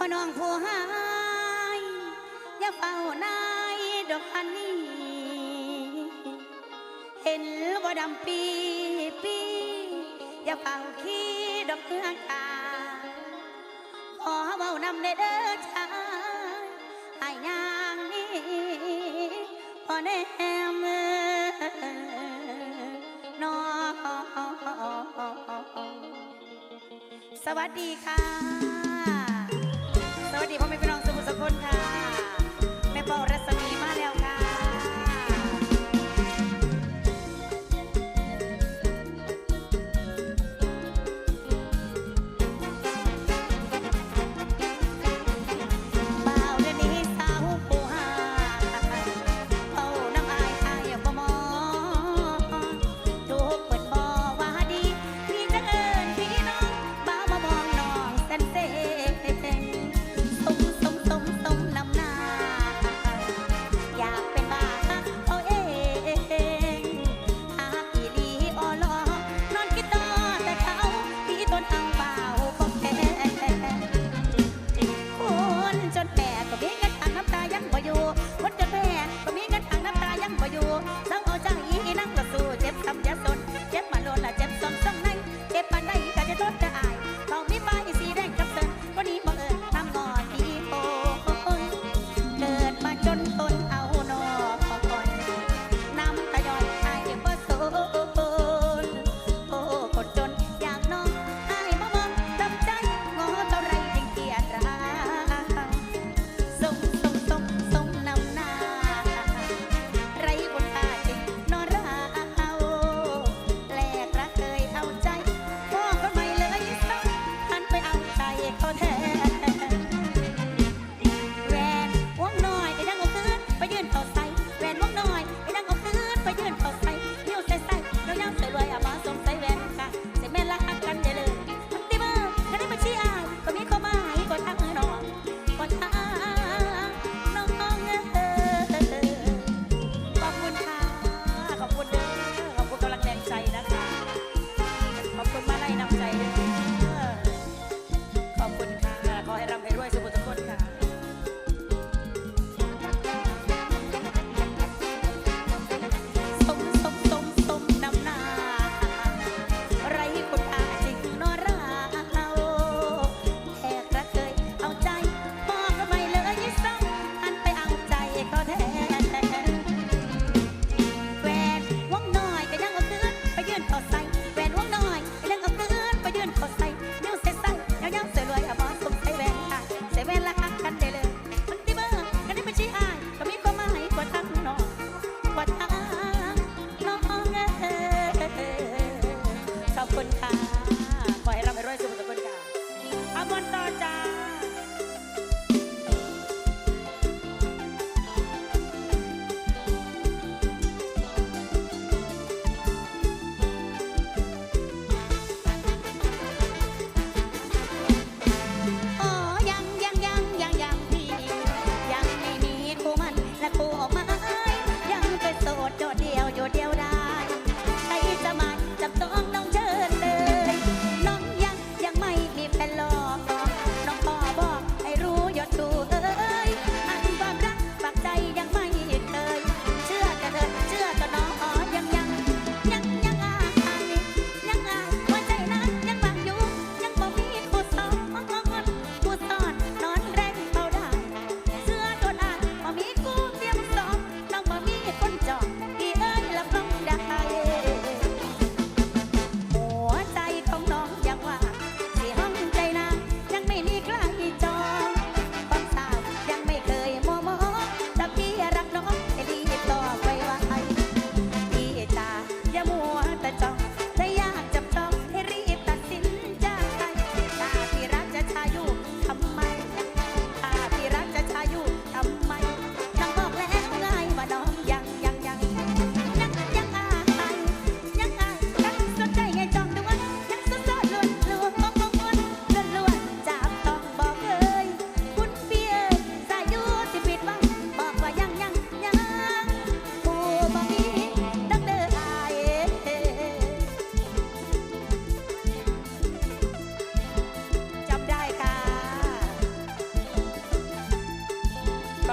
และเห็นว่าน้องผู้หายอย่าเฝ้านายดอกอันนี้ เห็นว่าดำปีปีอย่าเฝ้าขี้ดอกเอื้องกาขอเบานำได้เด้อชายอายางนี้พอแนมนอสวัสดีค่ะ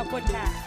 ขอบคุณค่ะ